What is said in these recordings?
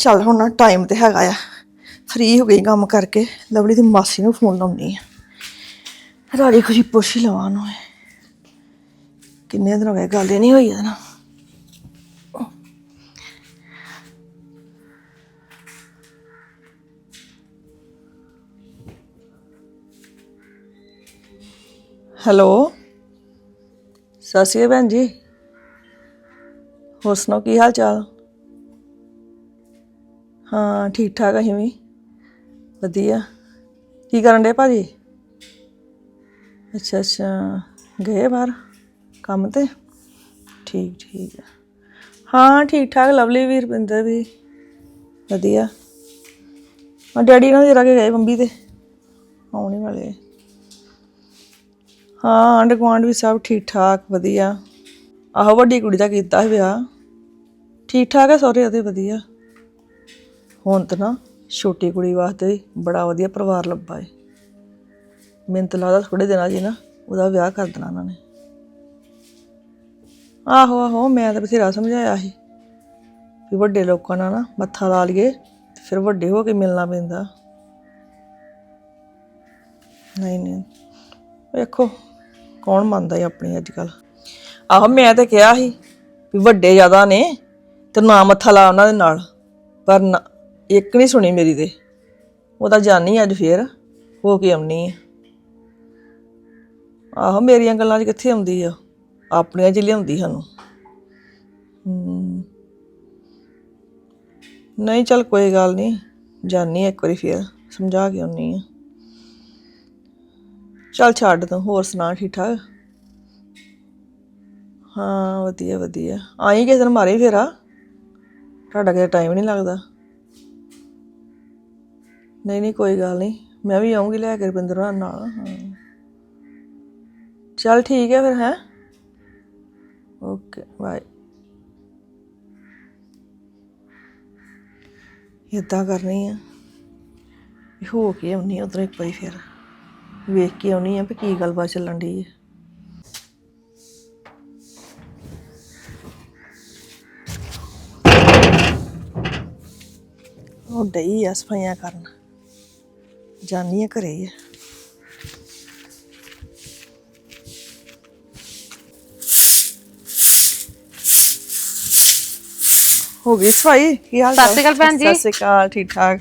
ਚੱਲ ਹੁਣ ਨਾ ਟਾਈਮ ਤੇ ਹੈਗਾ ਆ। ਫ੍ਰੀ ਹੋ ਗਈ ਕੰਮ ਕਰਕੇ। ਲਵਲੀ ਦੀ ਮਾਸੀ ਨੂੰ ਫੋਨ ਲਾਉਣੀ ਆ। ਰਾਜੀ ਖੁਸ਼ੀ ਪੁੱਛ ਹੀ ਲਵਾਂ ਨੂੰ ਕਿੰਨੇ ਦਿਨ ਹੋ ਗਏ, ਗੱਲ ਹੀ ਨਹੀਂ ਹੋਈ ਇਹਦੇ ਨਾਲ। ਹੈਲੋ? ਸਤਿ ਸ਼੍ਰੀ ਅਕਾਲ ਭੈਣ ਜੀ। ਹੋਰ ਸੁਣਾਓ, ਕੀ ਹਾਲ ਚਾਲ? ਹਾਂ ਠੀਕ ਠਾਕ ਅਸੀਂ ਵੀ। ਵਧੀਆ। ਕੀ ਕਰਨ ਦੇ ਭਾਜੀ? ਅੱਛਾ ਅੱਛਾ। ਗਏ ਬਾਹਰ ਕੰਮ ਤੇ? ਠੀਕ ਠੀਕ ਆ। ਹਾਂ ਠੀਕ ਠਾਕ ਲਵਲੀ ਵੀ, ਰੁਪਿੰਦਰ ਵੀ। ਵਧੀਆ। ਆ ਡੈਡੀ ਨਾਲ ਜਰਾ ਕੇ ਗਏ ਬੰਬੀ ਤੇ। ਆਉਣੇ ਵਾਲੇ ਹਾਂ, ਆਂਢ ਗੁਆਂਢ ਵੀ ਸਭ ਠੀਕ ਠਾਕ ਵਧੀਆ। ਆਹੋ, ਵੱਡੀ ਕੁੜੀ ਦਾ ਕੀਤਾ ਸੀ ਵਿਆਹ। ਠੀਕ ਠਾਕ ਹੈ ਸਹੁਰੇ ਉਹਦੇ ਵਧੀਆ। ਹੁਣ ਤਾਂ ਨਾ ਛੋਟੀ ਕੁੜੀ ਵਾਸਤੇ ਬੜਾ ਵਧੀਆ ਪਰਿਵਾਰ ਲੱਭਾ ਏ। ਮੈਨੂੰ ਤਾਂ ਲੱਗਦਾ ਥੋੜੇ ਦਿਨਾਂ ਜੀ ਨਾ ਉਹਦਾ ਵਿਆਹ ਕਰ ਦੇਣਾ ਉਹਨਾਂ ਨੇ। ਆਹੋ ਆਹੋ, ਮੈਂ ਤਾਂ ਬਥੇਰਾ ਸਮਝਾਇਆ ਸੀ ਵੀ ਵੱਡੇ ਲੋਕਾਂ ਨਾਲ ਨਾ ਮੱਥਾ ਲਾ ਲਈਏ ਤੇ ਫਿਰ ਵੱਡੇ ਹੋ ਕੇ ਮਿਲਣਾ ਪੈਂਦਾ। ਨਹੀਂ ਨਹੀਂ, ਵੇਖੋ ਕੌਣ ਮੰਨਦਾ ਏ ਆਪਣੀ ਅੱਜ ਕੱਲ ਆਹੋ, ਮੈਂ ਤਾਂ ਕਿਹਾ ਸੀ ਵੀ ਵੱਡੇ ਜ਼ਿਆਦਾ ਨੇ ਤੇ ਨਾ ਮੱਥਾ ਲਾ ਉਹਨਾਂ ਦੇ ਨਾਲ, ਪਰ ਨਾ ਇੱਕ ਨਹੀਂ ਸੁਣੀ ਮੇਰੀ ਤੇ। ਉਹ ਤਾਂ ਜਾਣੀ ਅੱਜ ਫੇਰ, ਹੋ ਕੇ ਆਉਣੀ ਆ। ਆਹੋ, ਮੇਰੀਆਂ ਗੱਲਾਂ 'ਚ ਕਿੱਥੇ ਆਉਂਦੀ ਆ? ਆਪਣੀਆਂ 'ਚ ਹੀ ਲਿਆਉਂਦੀ ਸਾਨੂੰ। ਹਮ। ਨਹੀਂ, ਚੱਲ ਕੋਈ ਗੱਲ ਨਹੀਂ, ਜਾਣੀ ਇੱਕ ਵਾਰੀ ਫੇਰ, ਸਮਝਾ ਕੇ ਆਉਣੀ ਆ। ਚੱਲ ਛੱਡ ਤੂੰ, ਹੋਰ ਸੁਣਾ ਠੀਕ ਠਾਕ ਹਾਂ ਵਧੀਆ ਵਧੀਆ ਆਈ ਕਿਸੇ ਦਿਨ ਮਾਰੇ ਫੇਰਾ ਤੁਹਾਡਾ ਕਿਤੇ ਟਾਈਮ ਨਹੀਂ ਲੱਗਦਾ। ਨਹੀਂ ਨਹੀਂ, ਕੋਈ ਗੱਲ ਨਹੀਂ। ਮੈਂ ਵੀ ਆਉਂਗੀ ਲੈ ਕੇ ਰਵਿੰਦਰ ਹੋਰਾਂ ਨਾਲ। ਹਾਂ। ਚੱਲ ਠੀਕ ਹੈ ਫਿਰ, ਹੈ? ਓਕੇ ਬਾਏ ਇਦਾਂ ਕਰਨੀ ਆ ਵੀ ਹੋ ਕੇ ਆਉਣੀ ਆ, ਉੱਧਰੋਂ ਇੱਕ ਵਾਰੀ ਫਿਰ। ਵੇਖ ਕੇ ਆਉਣੀ ਆ ਵੀ ਕੀ ਗੱਲਬਾਤ ਚੱਲਣ ਦੀ ਹੈ ਉਹ ਡਈ ਆ ਸਫਾਈਆਂ ਕਰਨ। ਜਾਨੀ ਆ ਘਰੇ ਹੀ ਆ। ਹੋ ਗਈ ਸਫ਼ਾਈ? ਕੀ ਹਾਲ ਸਤਿ ਸ਼੍ਰੀ ਅਕਾਲ ਭੈਣ ਜੀ। ਸਤਿ ਸ਼੍ਰੀ ਅਕਾਲ ਠੀਕ ਠਾਕ।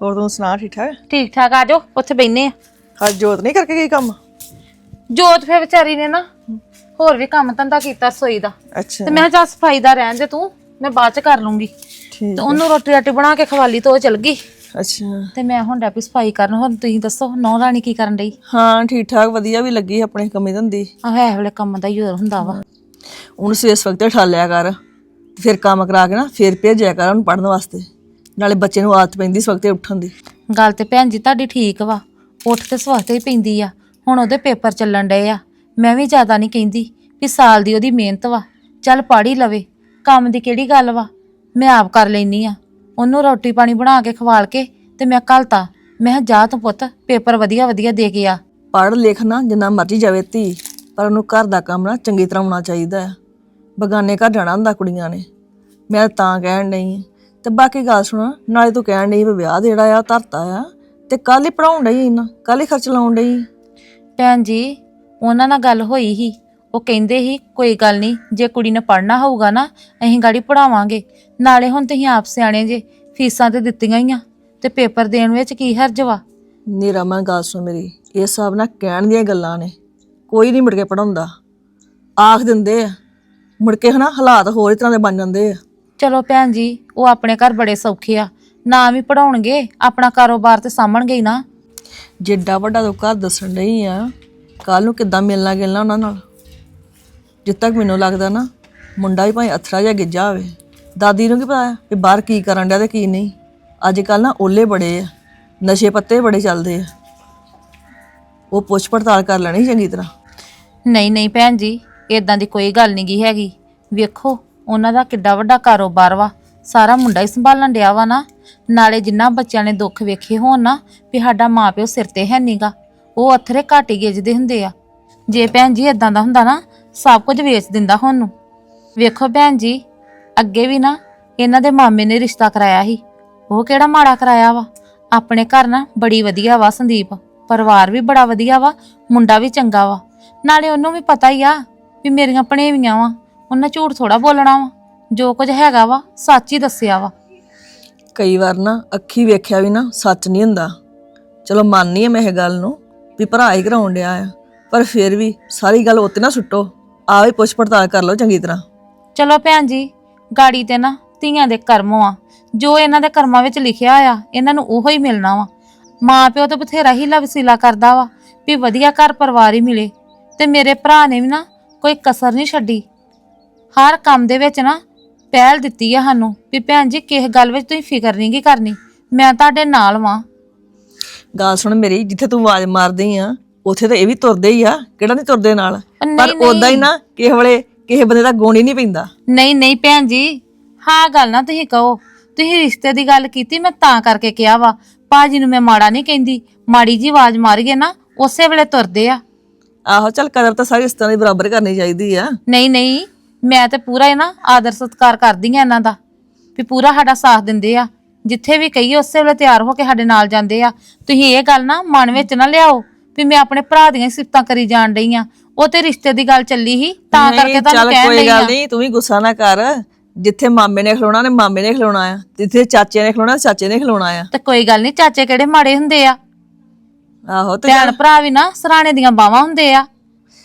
ਹੋਰ ਤੂੰ ਸੁਣਾ ਠੀਕ ਠਾਕ? ਠੀਕ ਠਾਕ ਆ ਜਾਓ ਉੱਥੇ ਬੈਨੇ ਆ। ਅੱਜ ਜੋਤ ਨਹੀਂ ਕਰਕੇ ਗਈ ਕੰਮ? ਜੋਤ ਫੇ ਵਿਚਾਰੀ ਨੇ ਨਾ ਹੋਰ ਵੀ ਕੰਮ ਧੰਦਾ ਕੀਤਾ ਸੋਈ ਦਾ। ਅੱਛਾ। ਤੇ ਮੈਂ ਚੱਲ ਸਫ਼ਾਈ ਦਾ ਰਹਿਣ ਦੇ ਤੂੰ ਮੈਂ ਬਾਅਦ ਚ ਕਰ ਲੂੰਗੀ। ਠੀਕ ਤੇ ਉਹਨੂੰ ਰੋਟੀ ਰਾਟੀ ਬਣਾ ਕੇ ਖਵਾਲੀ ਤੇ ਉਹ ਚਲ ਗਈ। ਅੱਛਾ। ਤੇ ਮੈਂ ਹੁਣ ਡੈਪੀ ਸਫ਼ਾਈ ਕਰਨ ਹੁਣ ਤੁਸੀਂ ਦੱਸੋ ਨੌ ਰਾਣੀ ਕੀ ਕਰਨ ਡਈ? ਹਾਂ ਠੀਕ ਠਾਕ ਵਧੀਆ ਵੀ ਲੱਗੀ ਆਪਣੇ ਕੰਮੇ ਧੰਦੀ। ਆਹ ਇਹ ਵੇਲੇ ਕੰਮ ਦਾ ਹੀ ਹੋਰ ਹੁੰਦਾ ਵਾ। ਉਹਨੂੰ ਸਵੇਸ ਵਕਤ ਠਾਲਿਆ ਕਰ ਤੇ ਫਿਰ ਕੰਮ ਕਰਾ ਕੇ ਨਾ ਫਿਰ ਭੇਜਿਆ ਕਰ ਉਹਨੂੰ ਪੜਨ ਵਾਸਤੇ। ਨਾਲੇ ਬੱਚੇ ਨੂੰ ਆਦਤ ਪੈਂਦੀ ਇਸ ਵਕਤੇ ਉੱਠਣ ਦੀ। ਗੱਲ ਤੇ ਭੈਣ ਜੀ ਤੁਹਾਡੀ ਠੀਕ ਵਾ ਉੱਠ ਤੇ ਸਵਾਸਤੇ ਹੀ ਪੈਂਦੀ ਆ। ਹੁਣ ਉਹਦੇ ਪੇਪਰ ਚੱਲਣ ਡਏ ਆ। ਮੈਂ ਵੀ ਜ਼ਿਆਦਾ ਨਹੀਂ ਕਹਿੰਦੀ ਵੀ ਸਾਲ ਦੀ ਉਹਦੀ ਮਿਹਨਤ ਵਾ। ਚੱਲ ਪੜ੍ਹ ਹੀ ਲਵੇ। ਕੰਮ ਦੀ ਕਿਹੜੀ ਗੱਲ ਵਾ? ਮੈਂ ਆਪ ਕਰ ਲੈਨੀ ਆ। ਉਹਨੂੰ ਰੋਟੀ ਪਾਣੀ ਬਣਾ ਕੇ ਖਵਾਲ ਕੇ ਤੇ ਮੈਂ ਘਲਤਾ। ਮੈਂ ਕਿਹਾ ਜਾ ਤੂੰ ਪੁੱਤ ਪੇਪਰ ਵਧੀਆ ਵਧੀਆ ਦੇ ਕੇ ਆ। ਪੜ੍ਹ ਲਿਖ ਨਾ ਜਿੰਨਾ ਮਰਜ਼ੀ ਜਾਵੇ ਧੀ ਪਰ ਉਹਨੂੰ ਘਰ ਦਾ ਕੰਮ ਨਾ ਚੰਗੀ ਤਰ੍ਹਾਂ ਆਉਣਾ ਚਾਹੀਦਾ ਆ ਬਗਾਨੇ ਘਰ ਜਾਣਾ ਹੁੰਦਾ ਕੁੜੀਆਂ ਨੇ। ਮੈਂ ਤਾਂ ਕਹਿਣ ਨਹੀਂ ਤੇ ਬਾਕੀ ਗੱਲ ਸੁਣ ਨਾਲੇ ਤੂੰ ਕਹਿਣ ਨਹੀਂ ਵੀ ਵਿਆਹ ਜਿਹੜਾ ਆ ਧਰਤਾ ਆ। ਤੇ ਕੱਲ ਹੀ ਪੜਾਉਣ ਡਈ ਇੰਨਾ ਕੱਲ ਹੀ ਖਰਚ ਲਾਉਣ ਡਈ ਭੈਣ ਜੀ ਉਹਨਾਂ ਨਾਲ ਗੱਲ ਹੋਈ ਸੀ। ਉਹ ਕਹਿੰਦੇ ਸੀ ਕੋਈ ਗੱਲ ਨਹੀਂ ਜੇ ਕੁੜੀ ਨੇ ਪੜ੍ਹਨਾ ਹੋਊਗਾ ਨਾ ਅਸੀਂ ਗਾੜੀ ਪੜਾਵਾਂਗੇ ਨਾਲੇ ਹੁਣ ਤੁਸੀਂ ਆਪ ਸਿਆਣੇ ਜੇ ਫੀਸਾਂ ਤੇ ਦਿੱਤੀਆਂ ਹੀ ਆ। ਤੇ ਪੇਪਰ ਦੇਣ ਵਿੱਚ ਕੀ ਹਰਜ ਵਾ ਨੀਰਾ ਮੈਂ ਗੱਲ ਸੁਣ ਮੇਰੀ ਇਹ ਹਿਸਾਬ ਨਾਲ ਕਹਿਣ ਦੀਆਂ ਗੱਲਾਂ ਨੇ। ਕੋਈ ਨਹੀਂ ਮੁੜ ਕੇ ਪੜਾਉਂਦਾ ਆਖ ਦਿੰਦੇ ਆ। ਮੁੜ ਕੇ ਹਨਾ ਹਾਲਾਤ ਹੋਰ ਹੀ ਤਰ੍ਹਾਂ ਦੇ ਬਣ ਜਾਂਦੇ ਆ। ਚਲੋ ਭੈਣ ਜੀ ਉਹ ਆਪਣੇ ਘਰ ਬੜੇ ਸੌਖੇ ਆ। ਨਾ ਵੀ ਪੜਾਉਣਗੇ ਆਪਣਾ ਕਾਰੋਬਾਰ ਤੇ ਸਾਂਭਣਗੇ ਹੀ ਨਾ। ਜਿੱਡਾ ਵੱਡਾ ਤੂੰ ਘਰ ਦੱਸਣ ਨਹੀਂ ਆ ਕੱਲ ਨੂੰ ਕਿੱਦਾਂ ਮਿਲਣਾ ਗਿਲਣਾ ਉਹਨਾਂ ਨਾਲ? ਜਿੱਦ ਤੱਕ ਮੈਨੂੰ ਲੱਗਦਾ ਨਾ, ਮੁੰਡਾ ਹੀ ਭਾਵੇਂ ਅਥਰਾ ਜਿਹਾ ਗਿੱਜਾ ਹੋਵੇ, ਦਾਦੀ ਨੂੰ ਕੀ ਪਤਾ ਵੀ ਬਾਹਰ ਕੀ ਕਰਨ ਡਿਆ ਤੇ ਕੀ ਨਹੀਂ। ਅੱਜ ਕੱਲ ਨਾ ਓਲੇ ਬੜੇ ਆ, ਨਸ਼ੇ ਪੱਤੇ ਬੜੇ ਚੱਲਦੇ ਆ। ਉਹ ਪੁੱਛ ਪੜਤਾਲ ਕਰ ਲੈਣੀ ਚੰਗੀ ਤਰ੍ਹਾਂ। ਨਹੀਂ ਨਹੀਂ ਭੈਣ ਜੀ ਇਦਾਂ ਦੀ ਕੋਈ ਗੱਲ ਨਹੀਂ ਗੀ ਹੈਗੀ। ਵੇਖੋ, ਉਹਨਾਂ ਦਾ ਕਿੱਡਾ ਵੱਡਾ ਕਾਰੋਬਾਰ ਵਾ, ਸਾਰਾ ਮੁੰਡਾ ਹੀ ਸੰਭਾਲਣ ਡਿਆ ਵਾ ਨਾ। ਨਾਲੇ ਜਿੰਨਾ ਬੱਚਿਆਂ ਨੇ ਦੁੱਖ ਵੇਖੇ ਹੋਣ ਨਾ, ਵੀ ਸਾਡਾ ਮਾਪਿਓ ਸਿਰ ਤੇ ਹੈ ਨੀਗਾ, ਉਹ ਅਥਰੇ ਘੱਟ ਹੀ ਗਿੱਜਦੇ ਹੁੰਦੇ ਆ। ਜੇ ਭੈਣ ਜੀ ਇਦਾਂ ਦਾ ਹੁੰਦਾ ਨਾ ਸਭ ਕੁਝ ਵੇਚ ਦਿੰਦਾ ਹੁਣ ਨੂੰ ਵੇਖੋ ਭੈਣ ਜੀ, ਅੱਗੇ ਵੀ ਨਾ ਇਹਨਾਂ ਦੇ ਮਾਮੇ ਨੇ ਰਿਸ਼ਤਾ ਕਰਾਇਆ ਸੀ। ਉਹ ਕਿਹੜਾ ਮਾੜਾ ਕਰਾਇਆ ਵਾ? ਆਪਣੇ ਘਰ ਨਾ ਬੜੀ ਵਧੀਆ ਵਾ ਸੰਦੀਪ। ਪਰਿਵਾਰ ਵੀ ਬੜਾ ਵਧੀਆ ਵਾ, ਮੁੰਡਾ ਵੀ ਚੰਗਾ ਵਾ। ਨਾਲੇ ਉਹਨੂੰ ਵੀ ਪਤਾ ਹੀ ਆ ਵੀ ਮੇਰੀਆਂ ਭਣੇਵੀਆਂ ਵਾ, ਉਹਨਾਂ ਝੂਠ ਥੋੜਾ ਬੋਲਣਾ ਵਾ। ਜੋ ਕੁਝ ਹੈਗਾ ਵਾ, ਸੱਚ ਹੀ ਦੱਸਿਆ ਵਾ। ਕਈ ਵਾਰ ਨਾ ਅੱਖੀ ਵੇਖਿਆ ਵੀ ਨਾ ਸੱਚ ਨਹੀਂ ਹੁੰਦਾ। ਚਲੋ ਮੰਨਨੀ ਆ ਮੈਂ ਇਹ ਗੱਲ ਨੂੰ ਵੀ ਭਰਾ ਹੀ ਕਰਾਉਣ ਡਿਆ ਆ, ਪਰ ਫਿਰ ਵੀ ਸਾਰੀ ਗੱਲ ਉੱਤੇ ਨਾ ਸੁੱਟੋ। ਆ ਵੀ ਪੁੱਛ ਪੜਤਾਲ ਕਰ ਲਓ ਚੰਗੀ ਤਰ੍ਹਾਂ। ਚਲੋ ਭੈਣ ਜੀ ਗਾੜੀ ਤੇ ਨਾ ਧੀਆਂ ਦੇ ਕਰਮ ਆ। ਜੋ ਇਹਨਾਂ ਦੇ ਕਰਮਾਂ ਵਿੱਚ ਲਿਖਿਆ ਆ ਇਹਨਾਂ ਨੂੰ ਉਹੋ ਹੀ ਮਿਲਣਾ ਵਾ। ਮਾਂ ਪਿਓ ਤਾਂ ਬਥੇਰਾ ਹੀ ਵਸੀਲਾ ਕਰਦਾ ਵਾ ਵੀ ਵਧੀਆ ਘਰ ਪਰਿਵਾਰ ਹੀ ਮਿਲੇ। ਤੇ ਮੇਰੇ ਭਰਾ ਨੇ ਵੀ ਨਾ ਕੋਈ ਕਸਰ ਨਹੀਂ ਛੱਡੀ। ਹਰ ਕੰਮ ਦੇ ਵਿੱਚ ਨਾ ਪਹਿਲ ਦਿੱਤੀ ਆ ਸਾਨੂੰ ਵੀ ਭੈਣ ਜੀ ਕਿਸ ਗੱਲ ਵਿੱਚ ਤੁਸੀਂ ਫਿਕਰ ਨਹੀਂ ਕੀ ਕਰਨੀ। ਮੈਂ ਤੁਹਾਡੇ ਨਾਲ ਵਾਂ। ਗੱਲ ਸੁਣ ਮੇਰੀ ਜਿੱਥੇ ਤੂੰ ਆਵਾਜ਼ ਮਾਰਦੀ ਆ ਉੱਥੇ ਤਾਂ ਇਹ ਵੀ ਤੁਰਦੇ ਹੀ ਆ ਕਿਹੜਾ ਨਹੀਂ ਤੁਰਦੇ ਨਾਲ? ਪਰ ਉਦਾਂ ਹੀ ਨਾ ਕਿਸੇ ਵੇਲੇ ਕਿਸੇ ਬੰਦੇ ਦਾ ਗੁਣ ਹੀ ਨਹੀਂ ਪੈਂਦਾ। ਨਹੀਂ ਨਹੀਂ ਭੈਣ ਜੀ ਹਾਂ ਗੱਲ ਨਾ ਤੁਸੀਂ ਕਹੋ। ਤੁਸੀਂ ਰਿਸ਼ਤੇ ਦੀ ਗੱਲ ਕੀਤੀ ਮੈਂ ਤਾਂ ਕਰਕੇ ਕਿਹਾ ਵਾ। ਭਾਜੀ ਨੂੰ ਮੈਂ ਮਾੜਾ ਨਹੀਂ ਕਹਿੰਦੀ ਮਾੜੀ ਜੀ ਆਵਾਜ਼ ਮਾਰੀਏ ਨਾ ਉਸੇ ਵੇਲੇ ਤੁਰਦੇ ਆ। ਆਹੋ ਚੱਲ ਕਦਰ ਤਾਂ ਸਾਰੀ ਇਸ ਤਰ੍ਹਾਂ ਦੀ ਬਰਾਬਰ ਕਰਨੀ ਚਾਹੀਦੀ ਆ। ਨਹੀਂ ਨਹੀਂ ਮੈਂ ਤੇ ਪੂਰਾ ਹੀ ਨਾ ਆਦਰ ਸਤਿਕਾਰ ਕਰਦੀ ਆ ਇਹਨਾਂ ਦਾ। ਵੀ ਪੂਰਾ ਸਾਡਾ ਸਾਥ ਦਿੰਦੇ ਆ। ਜਿੱਥੇ ਵੀ ਕਹੀਏ ਉਸੇ ਵੇਲੇ ਤਿਆਰ ਹੋ ਕੇ ਸਾਡੇ ਨਾਲ ਜਾਂਦੇ ਆ। ਤੁਸੀਂ ਇਹ ਗੱਲ ਨਾ ਮਨ ਵਿੱਚ ਨਾ ਲਿਆਓ। ਵੀ ਮੈਂ ਆਪਣੇ ਭਰਾ ਦੀਆਂ ਸਿਫਤਾਂ ਕਰੀ ਜਾਣ ਡਈ ਆ। ਉਹ ਤੇ ਰਿਸ਼ਤੇ ਦੀ ਗੱਲ ਚੱਲੀ ਸੀ ਤਾਂ ਨਹੀਂ, ਕਰਕੇ ਤੁਹਾਨੂੰ ਚੱਲ ਕਹਿਣ ਕੋਈ ਡਈ ਆ। ਗੱਲ ਨਹੀਂ ਤੂੰ ਵੀ ਗੁੱਸਾ ਨਾ ਕਰ। ਜਿੱਥੇ ਮਾਮੇ ਨੇ ਖਲੋਣਾ ਨੇ ਮਾਮੇ ਨੇ ਖਲੋਣਾ ਆ। ਜਿੱਥੇ ਚਾਚੇ ਨੇ ਖਲੋਣਾ ਚਾਚੇ ਨੇ ਖਲੋਣਾ ਆ। ਤੇ ਕੋਈ ਗੱਲ ਨਹੀਂ ਚਾਚੇ ਕਿਹੜੇ ਮਾੜੇ ਹੁੰਦੇ ਆ? ਆਹੋ ਤੇ ਭੈਣ ਭਰਾ ਵੀ ਨਾ ਸਰਾਣੇ ਦੀਆਂ ਬਾਵਾਂ ਹੁੰਦੇ ਆ।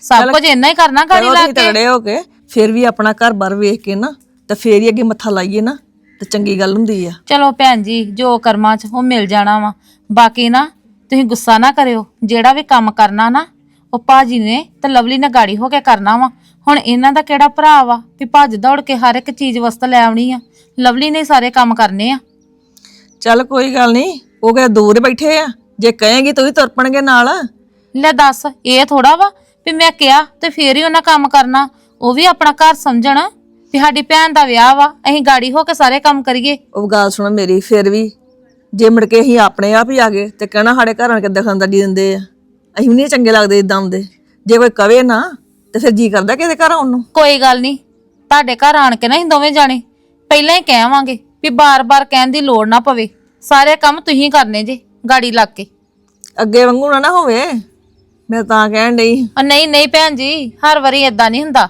ਸਭ ਕੁਝ ਇੰਨਾ ਹੀ ਕਰਨਾ ਗਾੜੀ ਲਾ ਕੇ। ਤਗੜੇ ਹੋ ਕੇ ਫਿਰ ਵੀ ਆਪਣਾ ਘਰ ਬਾਰ ਵੇਖ ਕੇ ਨਾ ਤੇ ਫੇਰ ਹੀ ਅੱਗੇ ਮੱਥਾ ਲਾਈਏ ਨਾ ਤੇ ਚੰਗੀ ਗੱਲ ਹੁੰਦੀ ਆ। ਚਲੋ ਭੈਣ ਜੀ ਜੋ ਕਰਮਾਂ 'ਚ ਉਹ ਮਿਲ ਜਾਣਾ ਵਾ। ਬਾਕੀ ਨਾ ਤੁਸੀਂ ਗੁੱਸਾ ਨਾ ਕਰਿਓ। ਜਿਹੜਾ ਵੀ ਕੰਮ ਕਰਨਾ ਨਾ ਉਹ ਭਾਜੀ ਨੇ ਤੇ ਲਵਲੀ ਨੇ ਗਾੜੀ ਹੋ ਕੇ ਕਰਨਾ ਵਾ। ਹੁਣ ਇਹਨਾਂ ਦਾ ਕਿਹੜਾ ਭਰਾ ਵਾ ਵੀ ਭੱਜ ਦੌੜ ਕੇ ਹਰ ਇੱਕ ਚੀਜ਼ ਵਸਤ ਲੈ ਆਉਣੀ ਆ। ਲਵਲੀ ਨੇ ਹੀ ਸਾਰੇ ਕੰਮ ਕਰਨੇ ਆ। ਚੱਲ ਕੋਈ ਗੱਲ ਨਹੀਂ ਉਹ ਕਿਹੜਾ ਦੂਰ ਹੀ ਬੈਠੇ ਆ। ਜੇ ਕਹੇਗੀ ਤੂੰ ਵੀ ਤੁਰ ਪਣਗੇ ਨਾਲ। ਲੈ ਦੱਸ ਇਹ ਥੋੜਾ ਵਾ ਵੀ ਮੈਂ ਕਿਹਾ ਤੇ ਫੇਰ ਹੀ ਉਹਨਾਂ ਕੰਮ ਕਰਨਾ। ਉਹ ਵੀ ਆਪਣਾ ਘਰ ਸਮਝਣ ਵੀ ਸਾਡੀ ਭੈਣ ਦਾ ਵਿਆਹ ਵਾ ਅਸੀਂ ਗਾੜੀ ਹੋ ਕੇ ਸਾਰੇ ਕੰਮ ਕਰੀਏ। ਉਹ ਗੱਲ ਸੁਣ ਮੇਰੀ ਫਿਰ ਵੀ ਜੇ ਮੁੜ ਕੇ ਅਸੀਂ ਆਪਣੇ ਆਪ ਹੀ ਆ ਗਏ ਤੇ ਕਹਿਣਾ ਸਾਡੇ ਘਰਾਂ ਕਿੱਦਾਂ ਖਾਂਦਾਡੀ ਦਿੰਦੇ ਆ। ਅਸੀਂ ਵੀ ਨਹੀਂ ਚੰਗੇ ਲੱਗਦੇ ਇਦਾਂ ਹੁੰਦੇ। ਜੇ ਕੋਈ ਕਵੇ ਨਾ ਤੇ ਫਿਰ ਜੀ ਕਰਦਾ ਕਿਸੇ ਘਰ ਆਉਣ ਨੂੰ। ਕੋਈ ਗੱਲ ਨਹੀਂ ਤੁਹਾਡੇ ਘਰ ਆਣ ਕੇ ਨਾ ਅਸੀਂ ਦੋਵੇਂ ਜਾਣੇ ਪਹਿਲਾਂ ਹੀ ਕਹਿਵਾਂਗੇ ਵੀ ਬਾਰ-ਬਾਰ ਕਹਿਣ ਦੀ ਲੋੜ ਨਾ ਪਵੇ। ਸਾਰੇ ਕੰਮ ਤੁਸੀਂ ਕਰਨੇ ਜੇ ਗਾੜੀ ਲੱਗ ਕੇ। ਅੱਗੇ ਵਾਂਗੂ ਨਾ ਨਾ ਹੋਵੇ। ਮੈਂ ਤਾਂ ਕਹਿਣ ਡਈ। ਨਹੀਂ ਨਹੀਂ ਭੈਣ ਜੀ ਹਰ ਵਾਰੀ ਇਦਾਂ ਨਹੀਂ ਹੁੰਦਾ।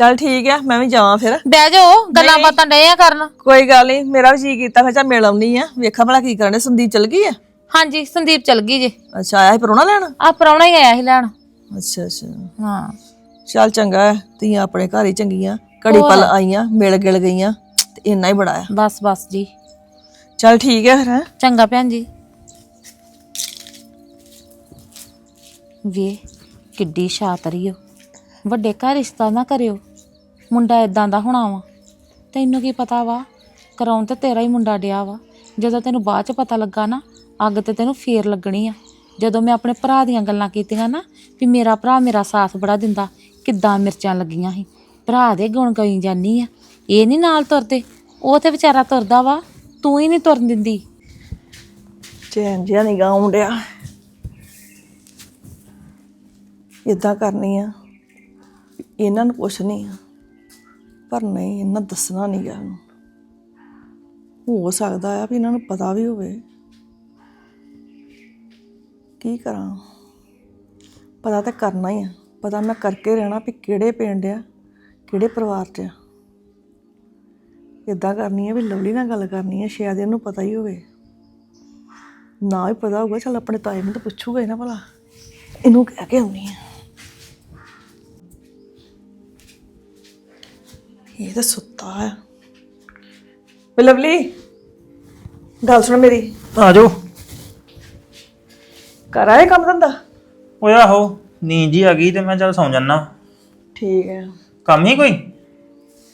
ਚੱਲ ਠੀਕ ਆ ਮੈਂ ਵੀ ਜਾਵਾਂ ਫਿਰ। ਬਹਿ ਜਾਓ ਗੱਲਾਂ ਬਾਤਾਂ ਡਏ ਆ ਕਰਨ। ਕੋਈ ਗੱਲ ਨਹੀਂ ਮੇਰਾ ਵੀ ਜੀ ਕੀਤਾ ਫਿਰ ਚਾ ਮਿਲ ਆਉਣੀ ਆ। ਵੇਖਾਂ ਭਲਾ ਕੀ ਕਰਨੇ ਸੰਦੀਪ ਚਲ ਗਈ ਆ? ਹਾਂਜੀ ਸੰਦੀਪ ਚਲ ਗਈ ਜੇ। ਅੱਛਾ ਆਇਆ ਸੀ ਪਰੋਣਾ ਲੈਣ? ਆ ਪ੍ਰਾਹੁਣਾ ਹੀ ਆਇਆ ਸੀ ਲੈਣ। ਅੱਛਾ ਅੱਛਾ। ਹਾਂ। ਚੱਲ ਚੰਗਾ ਹੈ ਧੀਆਂ ਆਪਣੇ ਘਰ ਹੀ ਚੰਗੀਆਂ ਘੜੀ ਪਲ ਆਈਆਂ ਮਿਲ ਗਿਲ ਗਈਆਂ ਤੇ ਇੰਨਾ ਹੀ ਬੜਾ ਆ। ਬਸ ਬਸ ਜੀ। ਚੱਲ ਠੀਕ ਹੈ ਫਿਰ ਹੈਂ। ਚੰਗਾ ਭੈਣ ਜੀ। ਵੇ ਕਿੱਡੀ ਸ਼ਾਤਰੀ ਵੱਡੇ ਘਰ ਰਿਸ਼ਤਾ ਨਾ ਕਰਿਓ। ਮੁੰਡਾ ਇਦਾਂ ਦਾ ਹੋਣਾ ਵਾ। ਤੈਨੂੰ ਕੀ ਪਤਾ ਵਾ? ਕਰਾਉਣ ਤੇ ਤੇਰਾ ਹੀ ਮੁੰਡਾ ਡਿਆ ਵਾ। ਜਦੋਂ ਤੈਨੂੰ ਬਾਅਦ ਚ ਪਤਾ ਲੱਗਾ ਨਾ, ਅੱਗ ਤੇ ਤੈਨੂੰ ਫੇਰ ਲੱਗਣੀ ਆ। ਜਦੋਂ ਮੈਂ ਆਪਣੇ ਭਰਾ ਦੀਆਂ ਗੱਲਾਂ ਕੀਤੀਆਂ ਨਾ, ਵੀ ਮੇਰਾ ਭਰਾ ਮੇਰਾ ਸਾਥ ਬੜਾ ਦਿੰਦਾ, ਕਿੱਦਾਂ ਮਿਰਚਾਂ ਲੱਗੀਆਂ ਸੀ। ਭਰਾ ਦੇ ਗੁਣ ਗਈ ਜਾਨੀ ਆ। ਇਹ ਨਹੀਂ ਨਾਲ ਤੁਰਦੇ। ਉਹ ਤੇ ਵਿਚਾਰਾ ਤੁਰਦਾ ਵਾ। ਤੂੰ ਹੀ ਨਹੀਂ ਤੁਰਨ ਦਿੰਦੀ। ਚੈਨ ਜਿਹਾ ਨਹੀਂ ਗਾਉਣ ਡਿਆ। ਇਦਾਂ ਕਰਨੀ ਆ। ਇਹਨਾਂ ਨੂੰ ਪੁੱਛਣੀ ਆ। ਪਰ ਨਹੀਂ ਇਹਨਾਂ ਦੱਸਣਾ ਨਹੀਂ ਗਾ ਇਹਨੂੰ। ਹੋ ਸਕਦਾ ਆ ਵੀ ਇਹਨਾਂ ਨੂੰ ਪਤਾ ਵੀ ਹੋਵੇ। ਕੀ ਕਰਾਂ? ਪਤਾ ਤਾਂ ਕਰਨਾ ਹੀ ਆ। ਪਤਾ ਮੈਂ ਕਰਕੇ ਰਹਿਣਾ ਵੀ ਕਿਹੜੇ ਪਿੰਡ ਆ, ਕਿਹੜੇ ਪਰਿਵਾਰ 'ਚ ਆ। ਇਦਾਂ ਕਰਨੀ ਹੈ ਵੀ ਲਵਲੀ ਨਾਲ ਗੱਲ ਕਰਨੀ ਹੈ ਸ਼ਾਇਦ ਇਹਨੂੰ ਪਤਾ ਹੀ ਹੋਵੇ। ਨਾ ਹੀ ਪਤਾ ਹੋਊਗਾ, ਚੱਲ ਆਪਣੇ ਤਾਏ ਨੂੰ ਤਾਂ ਪੁੱਛੂਗਾ ਹੀ ਨਾ ਭਲਾ। ਇਹਨੂੰ ਕਹਿ ਕੇ ਆਉਣੀ ਆ। ਇਹ ਤਾਂ ਸੁੱਤਾ ਆ। ਵੇ ਲਵਲੀ ਗੱਲ ਸੁਣ ਮੇਰੀ। ਆ ਜਾਓ ਕਰ ਆਏ ਕੰਮ ਧੰਦਾ? ਓਏ ਆਹੋ ਨੀਂਦ ਜੀ ਆ ਗਈ ਤੇ ਮੈਂ ਚੱਲ ਸੌਂ ਜਾਨਾ। ਠੀਕ ਹੈ ਕੰਮ ਹੀ ਕੋਈ?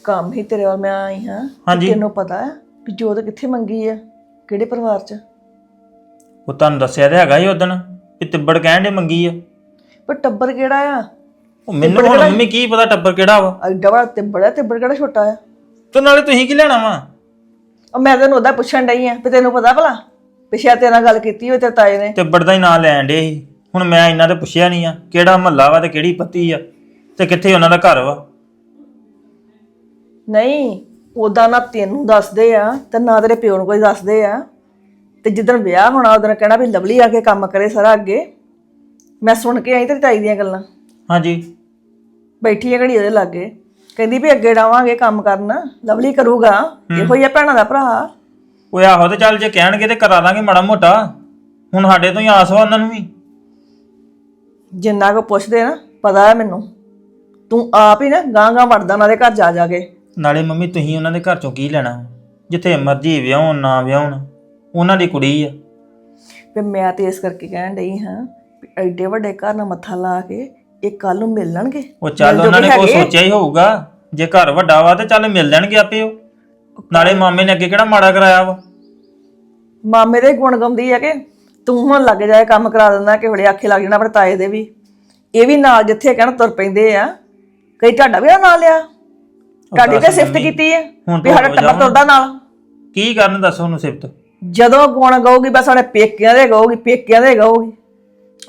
ਕੰਮ ਹੀ ਤੇਰੇ ਵੱਲ ਮੈਂ ਆਈ ਹਾਂ। ਤੇ ਹਾਂਜੀ। ਤੈਨੂੰ ਪਤਾ ਹੈ ਵੀ ਜੋਤ ਕਿੱਥੇ ਮੰਗੀ ਆ ਕਿਹੜੇ ਪਰਿਵਾਰ 'ਚ? ਉਹ ਤੁਹਾਨੂੰ ਦੱਸਿਆ ਤੇ ਹੈਗਾ ਹੀ ਉਦਣ ਕਿ ਤਿੱਬੜ ਕਹਿਣ ਦੇ ਮੰਗੀ ਆ। ਪਰ ਟੱਬਰ ਕਿਹੜਾ ਆ? ਉਹ ਮੈਨੂੰ ਹੁਣ ਮੰਮੀ ਕੀ ਪਤਾ ਟੱਬਰ ਕਿਹੜਾ ਵਾ? ਐਡਾ ਬੜਾ ਤਿੱਬੜ ਆ ਤਿੱਬੜ ਕਿਹੜਾ ਛੋਟਾ ਆ? ਤੇ ਨਾਲੇ ਤੁਸੀਂ ਕੀ ਲੈਣਾ ਵਾ? ਉਹ ਮੈਂ ਤੈਨੂੰ ਉਹਦਾ ਪੁੱਛਣ ਡਈ ਆ ਵੀ ਤੈਨੂੰ ਪਤਾ ਭਲਾ? ਪਿਛਿਆ ਤੇਰੇ ਨਾਲ ਗੱਲ ਕੀਤੀ ਹੋਈ ਤੇਰੇ ਤਾਏ ਨੇ। ਤਿੱਬੜ ਦਾ ਹੀ ਨਾਂ ਲੈਣ ਡੇ ਸੀ। ਹੁਣ ਮੈਂ ਇਹਨਾਂ ਤੇ ਪੁੱਛਿਆ ਨਹੀਂ ਆ ਕਿਹੜਾ ਮਹੱਲਾ ਵਾ ਤੇ ਕਿਹੜੀ ਪੱਤੀ ਆ ਤੇ ਕਿੱਥੇ ਉਹਨਾਂ ਦਾ ਘਰ ਵਾ। ਨਹੀਂ ਉਦਾਂ ਨਾ ਤੈਨੂੰ ਦੱਸਦੇ ਆ ਤੇ ਨਾ ਤੇਰੇ ਪਿਓ ਨੂੰ ਕੋਈ ਦੱਸਦੇ ਆ। ਤੇ ਜਿੱਦਣ ਵਿਆਹ ਹੋਣਾ ਉਦੋਂ ਕਹਿਣਾ ਵੀ ਲਵਲੀ ਆ ਕੇ ਕੰਮ ਕਰੇ ਸਾਰਾ ਅੱਗੇ। ਮੈਂ ਸੁਣ ਕੇ ਆਈ ਤੇਰੀ ਤਾਈ ਦੀਆਂ ਗੱਲਾਂ। ਹਾਂਜੀ। ਬੈਠੀ ਹੈ ਘੜੀ ਉਹਦੇ ਲਾਗੇ। ਕਹਿੰਦੀ ਵੀ ਅੱਗੇ ਡਾਵਾਂਗੇ ਕੰਮ ਕਰਨ। ਲਵਲੀ ਕਰੂਗਾ। ਇਹੋ ਹੀ ਆ ਭੈਣਾਂ ਦਾ ਭਰਾ। ਓਏ ਆਹੋ ਤੇ ਚੱਲ ਜੇ ਕਹਿਣਗੇ ਤੇ ਕਰਾ ਦਾਂਗੇ ਮਾੜਾ ਮੋਟਾ। ਹੁਣ ਸਾਡੇ ਤੋਂ ਹੀ ਆਸ ਵਾ ਉਹਨਾਂ ਨੂੰ ਵੀ। ਜਿੰਨਾ ਕੋ ਪੁੱਛਦੇ ਨਾ ਪਤਾ ਹੈ ਮੈਨੂੰ। ਤੂੰ ਆਪ ਹੀ ਨਾ ਗਾਂ ਗਾਂ ਵੜਦਾ ਉਹਨਾਂ ਦੇ ਘਰ ਜਾ ਜਾ ਕੇ। ਨਾਲੇ ਮੰਮੀ ਤੁਸੀਂ ਉਹਨਾਂ ਦੇ ਘਰ ਚੋਂ ਕੀ ਲੈਣਾ? ਜਿੱਥੇ ਮਰਜ਼ੀ ਵਿਆਹਣ ਨਾ ਵਿਆਹਣ ਉਹਨਾਂ ਦੀ ਕੁੜੀ ਆ। ਵੀ ਮੈਂ ਤੇ ਇਸ ਕਰਕੇ ਕਹਿਣ ਡਈ ਹਾਂ ਵੀ ਐਡੇ ਵੱਡੇ ਘਰ ਨਾਲ ਮੱਥਾ ਲਾ ਕੇ ਇਹ ਕੱਲ ਨੂੰ ਮਿਲ ਲੈਣਗੇ? ਉਹ ਚੱਲ ਉਹਨਾਂ ਨੇ ਕੋਈ। ਸੋਚਿਆ ਹੀ ਹੋਊਗਾ। ਜੇ ਘਰ ਵੱਡਾ ਵਾ ਤੇ ਚੱਲ ਮਿਲ ਲੈਣਗੇ ਆਪੇ ਉਹ। ਨਾਲੇ ਮਾਮੇ ਨੇ ਅੱਗੇ ਕਿਹੜਾ ਮਾੜਾ ਕਰਾਇਆ ਵਾ? ਮਾਮੇ ਦੇ ਗੁਣ ਗਾਉਂਦੀ ਆ ਕਿ ਤੂੰ ਹੁਣ ਲੱਗ ਜਾਏ ਕੰਮ ਕਰਾ ਦਿੰਦਾ ਕਿ ਹੁਣੇ ਆਖੇ ਲੱਗ ਜਾਣਾ ਆਪਣੇ ਤਾਏ ਦੇ ਵੀ। ਇਹ ਵੀ ਨਾਲ ਜਿੱਥੇ ਕਹਿਣ ਤੁਰ ਪੈਂਦੇ ਆ। ਕਈ ਤੁਹਾਡਾ ਵੀ ਨਾਲ ਲਿਆ ਤੁਹਾਡੀ ਤੇ ਸਿਫਤ ਕੀਤੀ ਆ ਹੁਣ ਵੀ ਸਾਡਾ ਹੋ ਟੱਬਰ। ਤੁਰਦਾ ਨਾਲ। ਕੀ ਕਰਨ ਦੱਸੋ ਉਹਨੂੰ ਸਿਫਤ? ਜਦੋਂ ਗੁਣ ਗਾਉਗੀ ਬਸ ਉਹਨੇ ਪੇਕਿਆਂ ਦੇ ਗਾਉਗੀ ਪੇਕਿਆਂ ਦੇ ਗਾਉਗੀ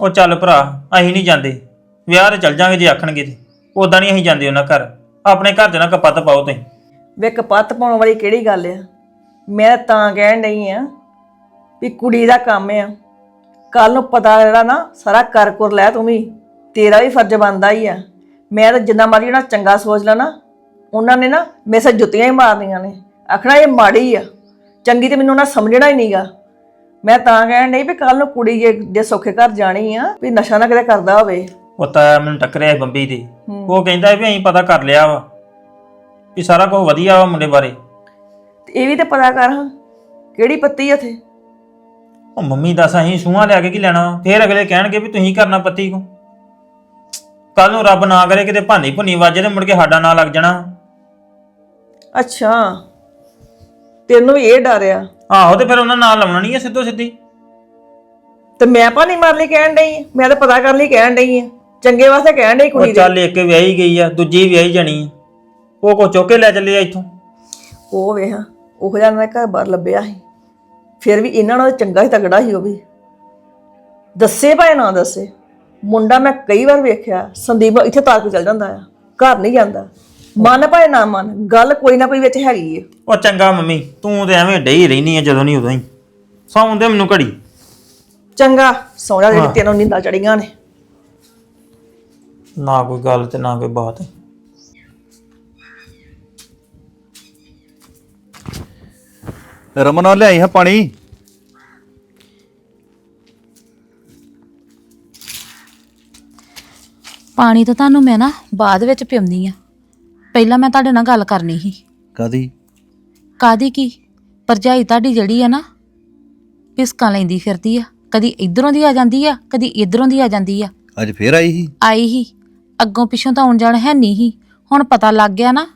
ਉਹ ਚੱਲ ਭਰਾ ਅਸੀਂ ਨਹੀਂ ਜਾਂਦੇ। ਵਿਆਹ ਤੇ ਚੱਲ ਜਾਾਂਗੇ ਜੇ ਆਖਣਗੇ ਤੇ। ਉਦਾਂ ਨਹੀਂ ਅਸੀਂ ਜਾਂਦੇ ਉਹਨਾਂ ਘਰ। ਆਪਣੇ ਘਰ 'ਚ ਨਾ ਕਪੱਤ ਪਾਓ ਤੁਸੀਂ। ਵੇ ਕਪੱਤ ਪਾਉਣ ਵਾਲੀ ਕਿਹੜੀ ਗੱਲ ਆ? ਮੈਂ ਤਾਂ ਕਹਿਣ ਡਈ ਆ ਵੀ ਕੁੜੀ ਦਾ ਕੰਮ ਆ। ਕੱਲ ਨੂੰ ਪਤਾ ਜਿਹੜਾ ਨਾ, ਸਾਰਾ ਕਰ ਕੁਰ ਲੈ ਤੂੰ ਵੀ। ਤੇਰਾ ਵੀ ਫਰਜ਼ ਬਣਦਾ ਹੀ ਆ। ਮੈਂ ਤਾਂ ਜਿੰਨਾ ਮਰਜ਼ੀ ਨਾ ਚੰਗਾ ਸੋਚ ਲੈਣਾ ਉਹਨਾਂ ਨੇ ਨਾ ਮੇਰੇ ਸੇ ਜੁੱਤੀਆਂ ਹੀ ਮਾਰਨੀਆਂ ਨੇ। ਆਖਣਾ ਇਹ ਮਾੜੀ ਆ। ਚੰਗੀ ਤੇ ਮੈਨੂੰ ਨਾ ਸਮਝਣਾ ਹੀ ਨਹੀਂਗਾ। ਮੈਂ ਤਾਂ ਕਹਿਣ ਡਈ ਵੀ ਕੱਲ ਨੂੰ ਕੁੜੀ ਜੇ ਜੇ ਸੌਖੇ ਘਰ ਜਾਣੀ ਆ, ਵੀ ਨਸ਼ਾ ਨਾ ਕਿਤੇ ਕਰਦਾ ਹੋਵੇ। ਉਹ ਤਾਂ ਮੈਨੂੰ ਟੱਕਰਿਆ ਸੀ ਬੰਬੀ ਤੇ। ਉਹ ਕਹਿੰਦਾ ਵੀ ਅਸੀਂ ਪਤਾ ਕਰ ਲਿਆ ਵਾ ਵੀ ਸਾਰਾ ਕੁਝ ਵਧੀਆ ਵਾ ਮੁੰਡੇ ਬਾਰੇ। ਤੇ ਇਹ ਵੀ ਤੇ ਪਤਾ ਕਰ ਹਾਂ ਕਿਹੜੀ ਪੱਤੀ ਆ ਇੱਥੇ ਉਹ ਮੰਮੀ ਦੱਸ ਅਸੀਂ ਸੂਹਾਂ ਲਿਆ ਕੇ ਕੀ ਲੈਣਾ ਵਾ? ਫੇਰ ਅਗਲੇ ਕਹਿਣਗੇ ਵੀ ਤੁਸੀਂ ਕਰਨਾ ਪੱਤੀ ਕੋ ਕੱਲ ਨੂੰ ਰੱਬ ਨਾ ਕਰੇ ਕਿਤੇ ਭਾਨੀ ਭੁੰਨੀ ਵੱਜੇ ਤੇ ਮੁੜ ਕੇ ਸਾਡਾ ਨਾਂ ਲੱਗ ਜਾਣਾ। ਅੱਛਾ। ਤੈਨੂੰ ਵੀ ਇਹ ਡਰ ਆ। ਆਹੋ ਤੇ ਫਿਰ ਉਹਨਾਂ ਨਾਲ ਲਾਉਣਾ ਨਹੀਂ ਹੈ ਸਿੱਧੋ ਸਿੱਧੀ। ਤੇ ਮੈਂ ਪਾਣੀ ਮਾਰ ਲਈ ਕਹਿਣ ਡਈ ਆਂ। ਮੈਂ ਤਾਂ ਪਤਾ ਕਰ ਲਈ ਕਹਿਣ ਡਈ ਆ। ਚੰਗੇ ਵਾਸਤੇ ਕਹਿਣ ਡਈ ਉਹ ਕੁੜੀ ਦੇ। ਚੱਲ ਇੱਕ ਵਿਆਹੀ ਗਈ ਆ ਦੂਜੀ ਵਿਆਹੀ ਜਾਣੀ ਆ। ਉਹ ਕੋ ਚੁੱਕ ਕੇ ਲੈ ਚੱਲੇ ਆ ਇੱਥੋਂ। ਉਹ ਵੇਖ ਉਹ ਜਿਹਾ ਨਾ ਘਰ ਬਾਰ ਲੱਭਿਆ ਸੀ। ਫਿਰ ਵੀ ਇਹਨਾਂ ਨਾਲ ਚੰਗਾ ਹੀ ਤਗੜਾ ਸੀ ਉਹ ਵੀ। ਦੱਸੇ ਭਾਵੇਂ ਨਾ ਦੱਸੇ। ਮੁੰਡਾ ਮੈਂ ਕਈ ਵਾਰ ਵੇਖਿਆ ਸੰਦੀਪ ਇੱਥੇ ਤਾਰ ਕੇ ਚੱਲ ਜਾਂਦਾ ਆ ਘਰ ਨਹੀਂ ਜਾਂਦਾ। ਮਨ ਭਾਵੇਂ ਨਾ ਮਨ ਗੱਲ ਕੋਈ ਨਾ ਕੋਈ ਵਿੱਚ ਹੈਗੀ ਏ। ਉਹ ਚੰਗਾ ਮੰਮੀ ਤੂੰ ਤੇ ਐਵੇਂ ਡਈ ਰਹਿਨੀ ਆ ਜਦੋਂ ਨਹੀਂ ਉਦੋਂ ਹੀ। ਸੌਂਦੇ ਮੈਨੂੰ ਘੜੀ। ਚੰਗਾ ਸੋਹਣਾ ਜਿਹੜੀ ਤੈਨੂੰ ਨਿੰਦਾ ਚੜੀਆਂ ਨੇ। ਨਾ ਕੋਈ ਗੱਲ ਤੇ ਨਾ ਕੋਈ ਬਾਤ। ਰਮਨ ਨਾਲ ਲਿਆਈ ਹਾਂ ਪਾਣੀ। ਪਾਣੀ ਤਾਂ ਤੁਹਾਨੂੰ ਮੈਂ ਨਾ ਬਾਅਦ ਵਿੱਚ ਪਿਉਂਦੀ ਆ ਪਹਿਲਾਂ ਮੈਂ ਤੁਹਾਡੇ ਨਾਲ ਗੱਲ ਕਰਨੀ ਸੀ। ਕਾਦੀ ਕਾਦੀ ਕੀ? ਪਰਜਾਈ ਤੁਹਾਡੀ ਜਿਹੜੀ ਆ ਨਾ ਪਿਸਕਾਂ ਲੈਂਦੀ ਫਿਰਦੀ ਆ। ਕਦੀ ਇਧਰੋਂ ਦੀ ਆ ਜਾਂਦੀ ਆ ਕਦੀ ਇਧਰੋਂ ਦੀ ਆ ਜਾਂਦੀ ਆ। ਅੱਜ ਫੇਰ ਆਈ ਸੀ? ਆਈ ਹੀ ਅੱਗੋਂ ਪਿੱਛੋਂ ਤਾਂ ਆਉਣ ਜਾਣ ਹੈ ਨਹੀਂ ਹੀ ਹੁਣ ਪਤਾ ਲੱਗ ਗਿਆ ਨਾ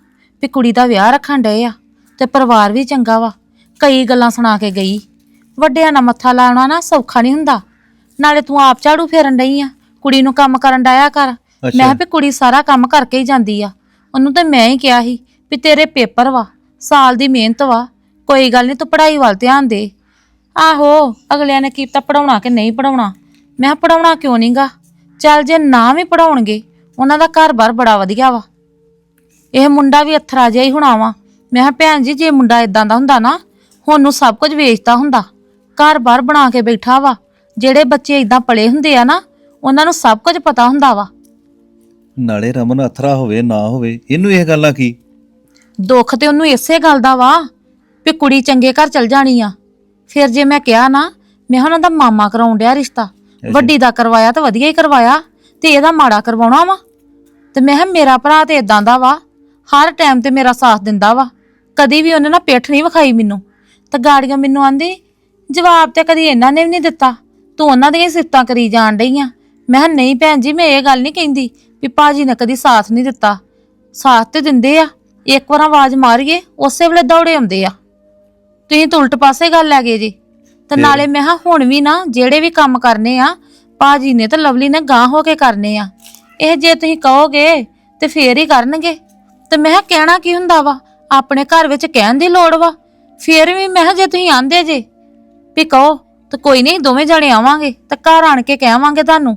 ਵੀ ਕੁੜੀ ਦਾ ਵਿਆਹ ਰੱਖਣ ਡਏ ਆ ਤੇ ਪਰਿਵਾਰ ਵੀ ਚੰਗਾ ਵਾ। ਕਈ ਗੱਲਾਂ ਸੁਣਾ ਕੇ ਗਈ। ਵੱਡਿਆਂ ਨਾਲ ਮੱਥਾ ਲਾਉਣਾ ਨਾ ਸੌਖਾ ਨਹੀਂ ਹੁੰਦਾ। ਨਾਲੇ ਤੂੰ ਆਪ ਝਾੜੂ ਫੇਰਨ ਡਈ ਆ। ਕੁੜੀ ਨੂੰ ਕੰਮ ਕਰਨ ਡਾਇਆ ਕਰ। ਮੈਂ ਕਿਹਾ ਵੀ ਕੁੜੀ ਸਾਰਾ ਕੰਮ ਕਰਕੇ ਹੀ ਜਾਂਦੀ ਆ। ਉਹਨੂੰ ਤਾਂ ਮੈਂ ਹੀ ਕਿਹਾ ਸੀ ਵੀ ਤੇਰੇ ਪੇਪਰ ਵਾ ਸਾਲ ਦੀ ਮਿਹਨਤ ਵਾ। ਕੋਈ ਗੱਲ ਨਹੀਂ ਤੂੰ ਪੜ੍ਹਾਈ ਵੱਲ ਧਿਆਨ ਦੇ। ਆਹੋ ਅਗਲਿਆਂ ਨੇ ਕੀਤਾ ਪੜਾਉਣਾ ਕਿ ਨਹੀਂ ਪੜਾਉਣਾ ਮੈਂ ਪੜਾਉਣਾ ਕਿਉਂ ਨਹੀਂਗਾ ਚੱਲ ਜੇ ਨਾ ਵੀ ਪੜਾਉਣਗੇ ਉਹਨਾਂ ਦਾ ਘਰ-ਬਾਰ ਬੜਾ ਵਧੀਆ ਵਾ। ਇਹ ਮੁੰਡਾ ਵੀ ਅਥਰਾ ਜਿਹਾ ਹੀ ਹੋਣਾ ਵਾ। ਮੈਂ ਕਿਹਾ ਭੈਣ ਜੀ ਜੇ ਮੁੰਡਾ ਇਦਾਂ ਦਾ ਹੁੰਦਾ ਨਾ ਹੁਣ ਨੂੰ ਸਭ ਕੁਝ ਵੇਚਦਾ ਹੁੰਦਾ। ਘਰ-ਬਾਰ ਬਣਾ ਕੇ ਬੈਠਾ ਵਾ। ਜਿਹੜੇ ਬੱਚੇ ਇਦਾਂ ਪਲੇ ਹੁੰਦੇ ਆ ਨਾ ਉਹਨਾਂ ਨੂੰ ਸਭ ਕੁਝ ਪਤਾ ਹੁੰਦਾ ਵਾ। ਨਾਲੇ ਰਮਨ ਅਥਰਾ ਹੋਵੇ ਨਾ ਹੋਵੇ ਇਹਨੂੰ ਇਹ ਗੱਲਾਂ ਕੀ? ਦੁੱਖ ਤੇ ਉਹਨੂੰ ਇਸੇ ਗੱਲ ਦਾ ਵਾ ਵੀ ਕੁੜੀ ਚੰਗੇ ਘਰ ਚਲ ਜਾਣੀ ਆ। ਫਿਰ ਜੇ ਮੈਂ ਕਿਹਾ ਨਾ ਮੈਂ ਕਿਹਾ ਉਹਨਾਂ ਦਾ ਮਾਮਾ ਕਰਾਉਣ ਡਿਆ ਰਿਸ਼ਤਾ। ਵੱਡੀ ਦਾ ਕਰਵਾਇਆ ਤਾਂ ਵਧੀਆ ਹੀ ਕਰਵਾਇਆ। ਤੇ ਇਹਦਾ ਮਾੜਾ ਕਰਵਾਉਣਾ ਵਾ। ਤੇ ਮੈਂ ਕਿਹਾ ਮੇਰਾ ਭਰਾ ਤੇ ਇਦਾਂ ਦਾ ਵਾ। ਹਰ ਟਾਈਮ ਤੇ ਮੇਰਾ ਸਾਥ ਦਿੰਦਾ ਵਾ। ਕਦੀ ਵੀ ਉਹਨੇ ਨਾ ਪਿੱਠ ਨਹੀਂ ਵਿਖਾਈ ਮੈਨੂੰ। ਤਾਂ ਗਾੜੀਆਂ ਮੈਨੂੰ ਆਂਦੀ ਜਵਾਬ ਤੇ ਕਦੀ ਇਹਨਾਂ ਨੇ ਵੀ ਨਹੀਂ ਦਿੱਤਾ। ਤੂੰ ਉਹਨਾਂ ਦੀਆਂ ਹੀ ਸਿਫਤਾਂ ਕਰੀ ਜਾਣ ਡਈ ਆ। ਮੈਂ ਕਿਹਾ ਨਹੀਂ ਭੈਣ ਜੀ ਮੈਂ ਇਹ ਗੱਲ ਨਹੀਂ ਕਹਿੰਦੀ ਵੀ ਭਾਜੀ ਨੇ ਕਦੀ ਸਾਥ ਨਹੀਂ ਦਿੱਤਾ। ਸਾਥ ਤੇ ਦਿੰਦੇ ਆ। ਇੱਕ ਵਾਰ ਆਵਾਜ਼ ਮਾਰੀਏ ਉਸੇ ਵੇਲੇ ਦੌੜੇ ਆਉਂਦੇ ਆ। ਤੁਸੀਂ ਤਾਂ ਉਲਟ ਪਾਸੇ ਗੱਲ ਲੈ ਗਏ ਜੀ। ਤੇ ਨਾਲੇ ਮੈਂ ਹਾਂ ਹੁਣ ਵੀ ਨਾ ਜਿਹੜੇ ਵੀ ਕੰਮ ਕਰਨੇ ਆ ਭਾਜੀ ਨੇ ਤਾਂ ਲਵਲੀ ਨੇ ਗਾਂ ਹੋ ਕੇ ਕਰਨੇ ਆ। ਇਹ ਜੇ ਤੁਸੀਂ ਕਹੋਗੇ ਤੇ ਫੇਰ ਹੀ ਕਰਨਗੇ। ਤੇ ਮੈਂ ਕਿਹਾ ਕਹਿਣਾ ਕੀ ਹੁੰਦਾ ਵਾ? ਆਪਣੇ ਘਰ ਵਿੱਚ ਕਹਿਣ ਦੀ ਲੋੜ ਵਾ। ਫੇਰ ਵੀ ਮੈਂ ਕਿਹਾ ਜੇ ਤੁਸੀਂ ਆਂਦੇ ਜੇ, ਵੀ ਕਹੋ ਤੇ ਕੋਈ ਨਹੀਂ, ਦੋਵੇਂ ਜਣੇ ਆਵਾਂਗੇ ਤਾਂ ਘਰ ਆਣ ਕੇ ਕਹਾਵਾਂਗੇ ਤੁਹਾਨੂੰ।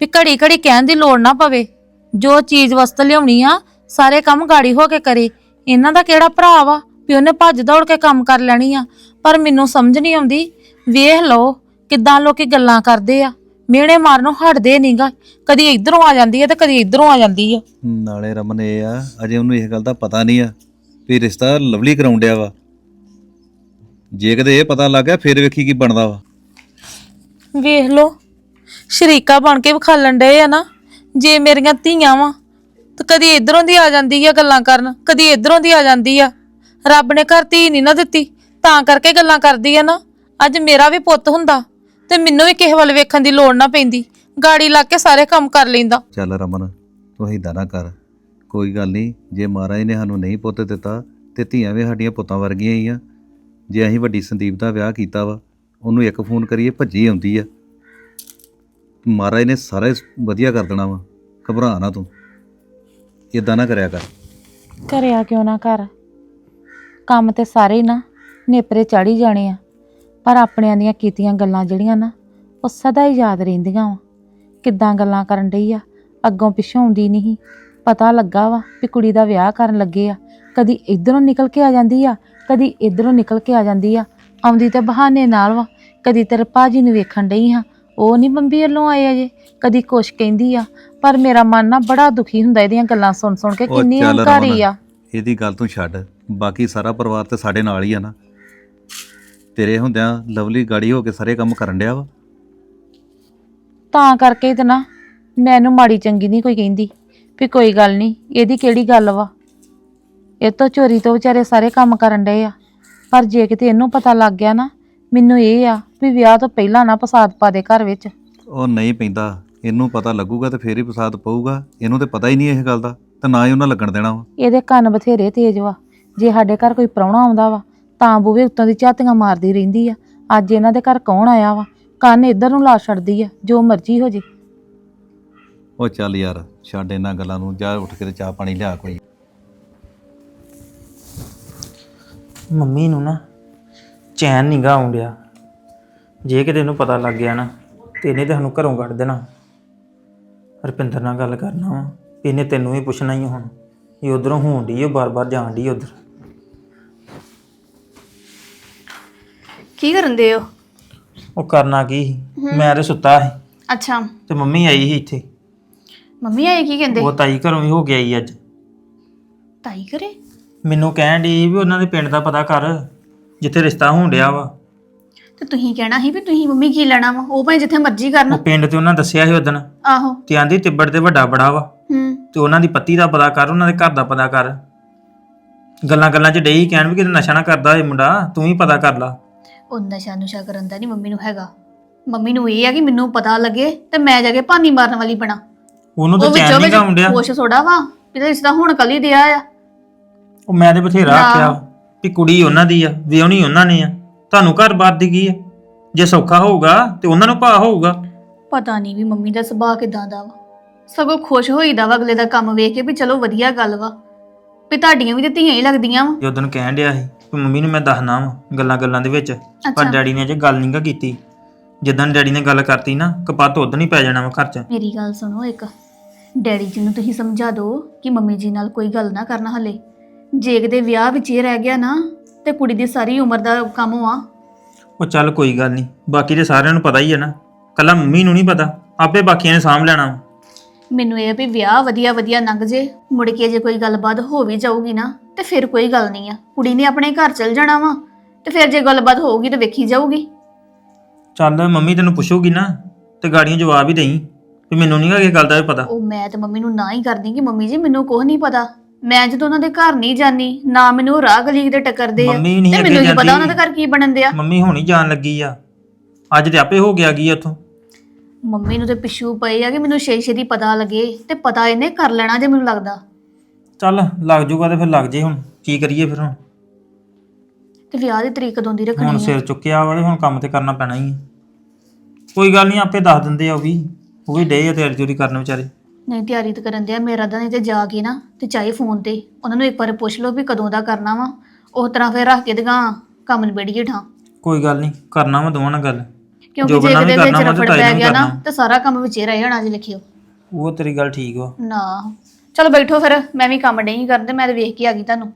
ਵੀ ਘੜੀ ਘੜੀ ਕਹਿਣ ਦੀ ਲੋੜ ਨਾ ਪਵੇ। ਜੋ ਚੀਜ਼ ਵਸਤ ਲਿਆਉਣੀ ਆ, ਸਾਰੇ ਕੰਮ ਗਾੜੀ ਹੋ ਕੇ ਕਰੇ। ਇਹਨਾਂ ਦਾ ਕਿਹੜਾ ਭਰਾ ਵਾ? ਵੀ ਉਹਨੇ ਭੱਜ ਦੌੜ ਕੇ ਕੰਮ ਕਰ ਲੈਣੀ ਆ। ਪਰ ਮੈਨੂੰ ਸਮਝ ਨਹੀਂ ਆਉਂਦੀ। ਵੇਖ ਲਓ ਕਿੱਦਾਂ ਲੋਕੀ ਗੱਲਾਂ ਕਰਦੇ ਆ। ਮਿਹਣੇ ਮਾਰਨੋਂ ਹਟਦੇ ਨਹੀਂਗਾ ਕਦੀ ਇਧਰੋਂ ਆ ਜਾਂਦੀ ਆ ਤੇ ਕਦੀ ਇਧਰੋਂ ਆ ਜਾਂਦੀ ਆ। ਨਾਲੇ ਰਮਨ ਇਹ ਆ ਅਜੇ ਉਹਨੂੰ ਇਹ ਗੱਲ ਦਾ ਪਤਾ ਨਹੀਂ ਆ ਵੀ ਰਿਸ਼ਤਾ ਲਵਲੀ ਕਰਾਉਣ ਡਿਆ ਵਾ। ਜੇ ਕਦੇ ਇਹ ਪਤਾ ਲੱਗ ਗਿਆ ਫਿਰ ਵੇਖੀ ਕੀ ਬਣਦਾ ਵਾ। ਵੇਖ ਲਓ ਸ਼ਰੀਕਾ ਬਣ ਕੇ ਵਿਖਾਲਣ ਡਏ ਆ ਨਾ। ਜੇ ਮੇਰੀਆਂ ਧੀਆਂ ਵਾ ਤੇ ਕਦੀ ਇਧਰੋਂ ਦੀ ਆ ਜਾਂਦੀ ਆ ਗੱਲਾਂ ਕਰਨ ਕਦੀ ਇਧਰੋਂ ਦੀ ਆ ਜਾਂਦੀ ਆ। ਰੱਬ ਨੇ ਘਰ ਧੀ ਨਹੀਂ ਨਾ ਦਿੱਤੀ ਤਾਂ ਕਰਕੇ ਗੱਲਾਂ ਕਰਦੀ ਆ ਨਾ। ਅੱਜ ਮੇਰਾ ਵੀ ਪੁੱਤ ਹੁੰਦਾ। ਤੇ ਮੈਨੂੰ ਵੀ ਕਿਸੇ ਵੱਲ ਵੇਖਣ ਦੀ ਲੋੜ ਨਾ ਪੈਂਦੀ। ਗਾੜੀ ਲਾ ਕੇ ਸਾਰੇ ਕੰਮ ਕਰ ਲੈਂਦਾ। ਚੱਲ ਰਮਨ ਤੂੰ ਏਦਾਂ ਨਾ ਕਰ। ਕੋਈ ਗੱਲ ਨਹੀਂ ਜੇ ਮਹਾਰਾਜ ਨੇ ਸਾਨੂੰ ਨਹੀਂ ਪੁੱਤ ਦਿੱਤਾ ਤੇ ਧੀਆਂ ਵੀ ਸਾਡੀਆਂ ਪੁੱਤਾਂ ਵਰਗੀਆਂ ਹੀ ਆ। ਜੇ ਅਸੀਂ ਵੱਡੀ ਸੰਦੀਪ ਦਾ ਵਿਆਹ ਕੀਤਾ ਵਾ ਉਹਨੂੰ ਇੱਕ ਫੋਨ ਕਰੀਏ ਭੱਜੀ ਆਉਂਦੀ ਆ। ਮਹਾਰਾਜ ਨੇ ਸਾਰਾ ਹੀ ਵਧੀਆ ਕਰ ਦੇਣਾ ਵਾ। ਘਬਰਾ ਨਾ ਤੂੰ। ਏਦਾਂ ਨਾ ਕਰਿਆ ਕਰ। ਕਰਿਆ ਕਿਉਂ ਨਾ ਕਰ? ਕੰਮ ਤੇ ਸਾਰੇ ਹੀ ਨਾ ਨੇਪਰੇ ਚੜੀ ਜਾਣੇ ਆ। ਪਰ ਆਪਣਿਆਂ ਦੀਆਂ ਕੀਤੀਆਂ ਗੱਲਾਂ ਜਿਹੜੀਆਂ ਨਾ ਉਹ ਸਦਾ ਹੀ ਯਾਦ ਰਹਿੰਦੀਆਂ ਵਾ। ਕਿੱਦਾਂ ਗੱਲਾਂ ਕਰਨ ਡਈ ਆ? ਅੱਗੋਂ ਪਿੱਛੋਂ ਆਉਂਦੀ ਨਹੀਂ ਪਤਾ ਲੱਗਾ ਵਾ ਵੀ ਕੁੜੀ ਦਾ ਵਿਆਹ ਕਰਨ ਲੱਗੇ ਆ। ਕਦੀ ਇਧਰੋਂ ਨਿਕਲ ਕੇ ਆ ਜਾਂਦੀ ਆ ਕਦੀ ਇਧਰੋਂ ਨਿਕਲ ਕੇ ਆ ਜਾਂਦੀ ਆ। ਆਉਂਦੀ ਤੇ ਬਹਾਨੇ ਨਾਲ ਵਾ। ਕਦੀ ਤੇਰੇ ਭਾਜੀ ਨੂੰ ਵੇਖਣ ਡਈ ਹਾਂ। ਉਹ ਨਹੀਂ ਬੰਬੀ ਵੱਲੋਂ ਆਏ ਅਜੇ। ਕਦੀ ਕੁਛ ਕਹਿੰਦੀ ਆ। ਪਰ ਮੇਰਾ ਮਨ ਨਾ ਬੜਾ ਦੁਖੀ ਹੁੰਦਾ ਇਹਦੀਆਂ ਗੱਲਾਂ ਸੁਣ ਸੁਣ ਕੇ ਉਹ ਕਿੰਨੀ ਚੱਲ ਹੰਕਾਰੀ ਆ। ਇਹਦੀ ਗੱਲ ਤੂੰ ਛੱਡ। ਬਾਕੀ ਸਾਰਾ ਪਰਿਵਾਰ ਤੇ ਸਾਡੇ ਨਾਲ ਹੀ ਆ ਨਾ। ਤੇਰੇ ਹੁੰਦਿਆਂ ਲਵਲੀ ਗਾੜੀ ਹੋ ਕੇ ਸਾਰੇ ਕੰਮ ਕਰਨ ਡਿਆ ਵਾ। ਤਾਂ ਕਰਕੇ ਤੇ ਨਾ ਮੈਨੂੰ ਮਾੜੀ ਚੰਗੀ ਨਹੀਂ ਕੋਈ ਕਹਿੰਦੀ ਵੀ ਕੋਈ ਗੱਲ ਨਹੀਂ ਇਹਦੀ ਕਿਹੜੀ ਗੱਲ ਵਾ? ਇਹ ਤੋਂ ਚੋਰੀ ਤੋਂ ਵਿਚਾਰੇ ਸਾਰੇ ਕੰਮ ਕਰਨ ਡਏ ਆ। ਪਰ ਜੇ ਕਿਤੇ ਇਹਨੂੰ ਪਤਾ ਲੱਗ ਗਿਆ ਨਾ ਮੈਨੂੰ ਇਹ ਆ ਵੀ ਵਿਆਹ ਤੋਂ ਪਹਿਲਾਂ ਨਾ ਫਸਾਦ ਪਾ ਦੇ ਘਰ ਵਿੱਚ। ਉਹ ਨਹੀਂ ਪੈਂਦਾ ਇਹਨੂੰ ਪਤਾ ਲੱਗੂਗਾ ਤੇ ਫੇਰ ਹੀ ਫਸਾਦ ਪਊਗਾ ਇਹਨੂੰ ਤੇ ਪਤਾ ਹੀ ਨਹੀਂ ਇਹ ਗੱਲ ਦਾ ਤੇ ਨਾ ਹੀ ਉਹਨਾਂ ਲੱਗਣ ਦੇਣਾ ਵਾ। ਇਹਦੇ ਕੰਨ ਬਥੇਰੇ ਤੇਜ਼ ਵਾ ਜੇ ਸਾਡੇ ਘਰ ਕੋਈ ਪ੍ਰਾਹੁਣਾ ਆਉਂਦਾ ਵਾ ਤਾਂ ਬੂਵੇ ਉੱਤੋਂ ਦੀ ਝਾਤੀਆਂ ਮਾਰਦੀ ਰਹਿੰਦੀ ਆ। ਅੱਜ ਇਹਨਾਂ ਦੇ ਘਰ ਕੌਣ ਆਇਆ ਵਾ? ਕੰਨ ਇੱਧਰ ਨੂੰ ਲਾ ਛੱਡਦੀ ਆ ਜੋ ਮਰਜ਼ੀ ਹੋ ਜੇ। ਉਹ ਚੱਲ ਯਾਰ ਛੱਡ ਇਹਨਾਂ ਗੱਲਾਂ ਨੂੰ ਜਾ ਉੱਠ ਕੇ ਤੇ ਚਾਹ ਪਾਣੀ ਲਿਆ ਕੋਈ। ਮੰਮੀ ਨੂੰ ਨਾ ਚੈਨ ਨਹੀਂ ਗਾ ਆਉਂਦਿਆ ਜੇ ਕਿਤੇ ਇਹਨੂੰ ਪਤਾ ਲੱਗ ਗਿਆ ਨਾ ਤੇ ਇਹਨੇ ਤੇ ਸਾਨੂੰ ਘਰੋਂ ਕੱਢ ਦੇਣਾ। ਰੁਪਿੰਦਰ ਨਾਲ ਗੱਲ ਕਰਨਾ ਵਾ ਇਹਨੇ ਤੈਨੂੰ ਵੀ ਪੁੱਛਣਾ ਹੀ ਆ ਹੁਣ ਇਹ ਉਧਰੋਂ ਹੋਣ ਡਈ ਉਹ ਬਾਰ-ਬਾਰ ਜਾਣ ਡਈ ਉਧਰ। ਕੀ ਕਰਨ ਦੇ ਹੋ? ਉਹ ਕਰਨਾ ਕੀ ਸੀ? ਮੈਂ ਤੇ ਸੁੱਤਾ ਸੀ। ਅੱਛਾ। ਤੇ ਮੰਮੀ ਆਈ ਸੀ ਇੱਥੇ। ਮੰਮੀ ਆਏ ਕੀ ਕਹਿੰਦੇ? ਉਹ ਤਾਈ ਘਰੋਂ ਹੀ ਹੋ ਕੇ ਆਈ ਅੱਜ। ਤਾਈ ਕਰੇ ਮੈਨੂੰ ਕਹਿਣ ਡਈ ਵੀ ਉਹਨਾਂ ਦੇ ਪਿੰਡ ਦਾ ਪਤਾ ਕਰ ਜਿੱਥੇ ਰਿਸ਼ਤਾ ਹੋਣ ਡਿਆ ਵਾ। ਤੇ ਤੁਸੀਂ ਕਹਿਣਾ ਸੀ ਵੀ ਤੁਸੀਂ ਮੰਮੀ ਕੀ ਲੈਣਾ ਵਾ? ਉਹ ਭਾਵੇਂ ਜਿੱਥੇ ਮਰਜ਼ੀ ਕਰਨ। ਉਹ ਪਿੰਡ ਤੇ ਉਹਨਾਂ ਦੱਸਿਆ ਸੀ ਉਦਣ ਆਹੋ। ਤੇ ਆਂਦੀ ਤਿੱਬੜ ਤੇ ਵੱਡਾ ਬੜਾ ਵਾ। ਹੂੰ। ਤੇ ਉਹਨਾਂ ਦੀ ਪੱਤੀ ਦਾ ਪਤਾ ਕਰ ਉਹਨਾਂ ਦੇ ਘਰ ਦਾ ਪਤਾ ਕਰ। ਗੱਲਾਂ ਗੱਲਾਂ 'ਚ ਡਈ ਕਹਿਣ ਵੀ ਕਿਤੇ ਨਸ਼ਾ ਨਾ ਕਰਦਾ ਇਹ ਮੁੰਡਾ ਤੂੰ ਹੀ ਪਤਾ ਕਰ ਲਾ। ਉਹ ਨਸ਼ਾ ਨੁਸ਼ਾ ਕਰਨ ਦਾ ਨਹੀਂ ਮੰਮੀ ਨੂੰ ਹੈਗਾ। ਮੰਮੀ ਨੂੰ ਇਹ ਆ ਕਿ ਮੈਨੂੰ ਪਤਾ ਲੱਗੇ ਤੇ ਮੈਂ ਜਾ ਕੇ ਭਾਨੀ ਮਾਰਨ ਵਾਲੀ ਬਣਾ। ਉਹਨੂੰ ਤਾਂ ਚੈਨ ਨਹੀਂ ਗਾਉਂਦਿਆ ਖੁਸ਼ ਥੋੜਾ ਵਾ ਵੀ ਤਾਂ ਰਿਸ਼ਤਾ ਹੁਣ ਕੱਲ ਦਿਆ ਆ। ਉਹ ਮੈਂ ਤੇ ਬਥੇਰਾ। ਆਖਿਆ ਵੀ ਕੁੜੀ ਉਹਨਾਂ ਦੀ ਆ ਵਿਆਹਣੀ ਉਹਨਾਂ ਨੇ ਆ। ਤੁਹਾਨੂੰ ਘਰ ਬਾਰ ਦੀ ਕੀ ਆ? ਜੇ ਸੌਖਾ ਹੋਊਗਾ ਤੇ ਉਹਨਾਂ ਨੂੰ ਭਾ ਹੋਊਗਾ। ਪਤਾ ਨਹੀਂ ਵੀ ਮੰਮੀ ਦਾ ਸੁਭਾਅ ਕਿਦਾਂ ਦਾ ਵਾ। ਸਗੋਂ ਖੁਸ਼ ਹੋਈਦਾ ਵਾ ਅਗਲੇ ਦਾ ਕੰਮ ਵੇਖ ਕੇ ਵੀ ਚਲੋ ਵਧੀਆ ਗੱਲ ਵਾ। ਵੀ ਤੁਹਾਡੀਆਂ ਵੀ ਤੇ ਧੀਆਂ ਹੀ ਲੱਗਦੀਆਂ ਵਾ। ਜਦੋਂ ਕਹਿਣ ਡਿਆ ਸੀ ਮੰਮੀ ਨੂੰ ਮੈਂ ਦੱਸਣਾ ਵਾ ਗੱਲਾਂ ਗੱਲਾਂ ਦੇ ਵਿੱਚ ਪਰ ਅੱਛਾ। ਡੈਡੀ ਨੇ ਜੇ ਗੱਲ ਨਹੀਂਗਾ ਕੀਤੀ। ਜਿੱਦਾਂ ਡੈਡੀ ਨੇ ਗੱਲ ਕਰਤੀ ਨਾ ਕਪੱਤ ਉਦੋਂ ਹੀ ਪੈ ਜਾਣਾ ਵਾ ਘਰ 'ਚ ਮੇਰੀ ਗੱਲ ਸੁਣੋ ਇੱਕ ਡੈਡੀ ਜੀ ਨੂੰ ਤੁਸੀਂ ਸਮਝਾ ਦਿਓ ਕਿ ਮੰਮੀ ਜੀ ਨਾਲ ਕੋਈ ਗੱਲ ਨਾ ਕਰਨਾ ਹਲੇ। ਜੇ ਕਿਤੇ ਵਿਆਹ ਵਿੱਚ ਇਹ ਰਹਿ ਗਿਆ ਨਾ ਤੇ ਕੁੜੀ ਦੀ ਸਾਰੀ ਉਮਰ ਦਾ ਕੰਮ ਆ ਉਹ ਚੱਲ ਕੋਈ ਗੱਲ ਨਹੀਂ ਬਾਕੀ ਤੇ ਸਾਰਿਆਂ ਨੂੰ ਪਤਾ ਹੀ ਹੈ ਨਾ। ਕੱਲਾ ਮੰਮੀ ਨੂੰ ਨਹੀਂ ਪਤਾ ਆਪੇ ਬਾਕੀਆਂ ਨੇ ਸਾਂਭ ਲੈਣਾ ਵਾ। ਮੈਨੂੰ ਇਹ ਆ ਵੀ ਵਿਆਹ ਵਧੀਆ ਵਧੀਆ ਲੰਘ ਜੇ ਮੁੜ ਕੇ ਜੇ ਕੋਈ ਗੱਲਬਾਤ ਹੋ ਵੀ ਜਾਊਗੀ ਨਾ। ਤੇ ਫਿਰ ਕੋਈ ਗੱਲ ਨਹੀਂ ਆ। ਕੁੜੀ ਨੇ ਆਪਣੇ ਘਰ ਚਲ ਜਾਣਾ ਵਾ ਤੇ ਫਿਰ ਜੇ ਗੱਲਬਾਤ ਹੋਊਗੀ ਤਾਂ ਵੇਖੀ ਜਾਊਗੀ। ਚੱਲ ਮੰਮੀ ਤੈਨੂੰ ਪੁੱਛੂਗੀ ਨਾ ਤੇ ਗਾੜੀਆਂ ਜਵਾਬ ਹੀ ਦੇਈ ਵੀ ਮੈਨੂੰ ਨਹੀਂ ਇਹ ਗੱਲ ਦਾ ਵੀ ਪਤਾ। ਉਹ ਮੈਂ ਤੇ ਮੰਮੀ ਨੂੰ ਨਾ ਹੀ ਕਰਦੀ ਕਿ ਮੰਮੀ ਜੀ ਮੈਨੂੰ ਕੁਝ ਨਹੀਂ ਪਤਾ। ਮੈਂ ਜਦੋਂ ਉਹਨਾਂ ਦੇ ਘਰ ਨਹੀਂ ਜਾਨੀ ਨਾ ਮੈਨੂੰ ਰਾਹ ਗਲੀ ਦੇ ਟੱਕਰਦੇ ਆ ਮੰਮੀ ਨਹੀਂ ਤੇ ਅੱਗੇ ਮੈਨੂੰ ਪਤਾ ਜਾਂਦੀ। ਉਹਨਾਂ ਦੇ ਘਰ ਕੀ ਬਣਨ ਦਿਆ। ਮੰਮੀ ਹੁਣੀ ਜਾਣ ਲੱਗੀ ਆ। ਅੱਜ ਤੇ ਆਪੇ ਹੋ ਗਿਆ ਗਈ ਉੱਥੋਂ। ਮੰਮੀ ਨੂੰ ਤੇ ਪਿੱਛੂ ਪਏ ਆ ਕਿ ਮੈਨੂੰ ਛੇ ਛੇ ਦੀ ਪਤਾ ਲੱਗੇ ਤੇ ਪਤਾ ਇਹਨੇ ਕਰ ਲੈਣਾ ਜੇ ਮੈਨੂੰ ਲੱਗਦਾ। ਚੱਲ ਲੱਗ ਜੂਗਾ ਤੇ ਫਿਰ ਲੱਗ ਜੇ ਹੁਣ ਕੀ ਕਰੀਏ ਫਿਰ ਹੁਣ? ਤੇ ਵਿਆਹ ਦੀ ਤਰੀਕ ਕਦੋਂ ਦੀ ਹੁਣ ਰੱਖਣੀ ਸਿਰ ਚੁੱਕਿਆ ਵਾਲੇ ਹੁਣ ਕੰਮ ਤੇ ਕਰਨਾ ਪੈਣਾ ਹੀ ਆ। ਕੋਈ ਗੱਲ ਨਹੀਂ ਆਪੇ ਦੱਸ ਦਿੰਦੇ ਆ ਉਹ ਵੀ ਉਹ ਵੀ ਡੇ ਆ ਤਿਆਰੀ ਤਿਉਰੀ ਕਰਨ ਵਿਚਾਰੇ। ਨਹੀਂ ਤਿਆਰੀ ਤਾਂ ਕਰਨ ਦਿਆ ਮੇਰਾ ਤਾਂ ਨਹੀਂ ਤੇ ਜਾ ਕੇ ਨਾ ਤੇ ਚਾਹੇ ਫੋਨ ਤੇ ਉਹਨਾਂ ਨੂੰ ਇੱਕ ਵਾਰ ਪੁੱਛ ਲਓ ਵੀ ਕਦੋਂ ਦਾ ਕਰਨਾ ਵਾ। ਉਸ ਤਰ੍ਹਾਂ ਫਿਰ ਰੱਖ ਕੇ ਦਗਾ ਕੰਮ ਨਿਬੇੜੀਏ ਠਾਂ। ਕੋਈ ਗੱਲ ਨਹੀਂ ਕਰਨਾ ਵਾ ਦੋਵਾਂ ਨਾਲ ਗੱਲ। ਕਿਉਂਕਿ ਜੋ ਵੀ ਕਿਤੇ ਵਿੱਚ ਕਰਨਾ ਵਾ ਤੇ ਰਫੜ ਤਾਈ ਪੈ ਨੂੰ ਗਿਆ ਨਾ ਕਰਨਾ। ਤੇ ਸਾਰਾ ਕੰਮ ਵਿੱਚੇ ਰਹਿ ਜਾਣਾ ਜੇ ਲਿਖਿਓ। ਉਹ ਤੇਰੀ ਗੱਲ ਠੀਕ ਵਾ। ਨਾ। ਚਲੋ ਬੈਠੋ ਫਿਰ, ਮੈਂ ਵੀ ਕੰਮ ਨਹੀਂ ਕਰਦੇ ਮੈਂ ਤੇ ਵੇਖ ਕੇ ਆ ਗਈ ਤੁਹਾਨੂੰ।